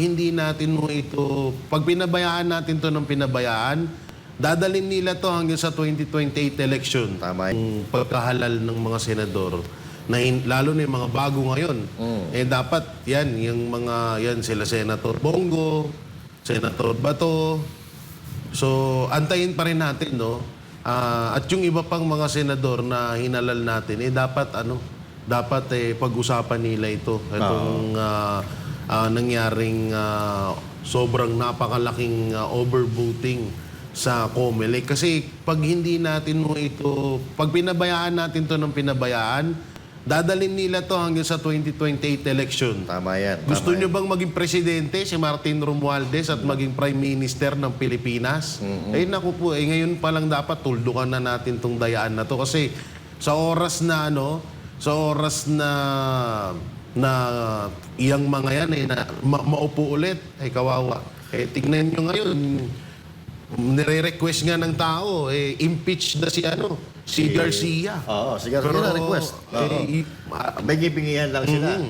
hindi natin mo ito, pag pinabayaan natin to ng pinabayaan, dadalhin nila to hanggang sa 2028 election. Tama. Yung pagkahalal ng mga senador, na hin- lalo na yung mga bago ngayon. Eh dapat yan, yung mga, yan sila Senator Bongo, Senator Bato. So, antayin pa rin natin, no? Ah, at yung iba pang mga senador na hinalal natin, eh dapat ano, dapat eh pag-usapan nila ito. Itong ah, ah, nangyaring ah, sobrang napakalaking ah, overvoting sa COMELEC. Kasi pag hindi natin mo ito, pag pinabayaan natin to ng pinabayaan, dadalhin nila to hanggang sa 2028 election. Tama yan. Gusto tama nyo bang maging presidente si Martin Romualdez at maging prime minister ng Pilipinas? Eh naku po, eh ngayon pa lang dapat tuldukan na natin tong dayaan na to kasi sa oras na ano, sa oras na na iyang mga yan eh, na ma- maupo ulit, ay kawawa. Eh tignan nyo ngayon, nire-request nga ng tao, eh impeach na si ano, si Garcia. Oo, sige, sige na request. Oo. eh, i- May gipingihan lang sila. Mm.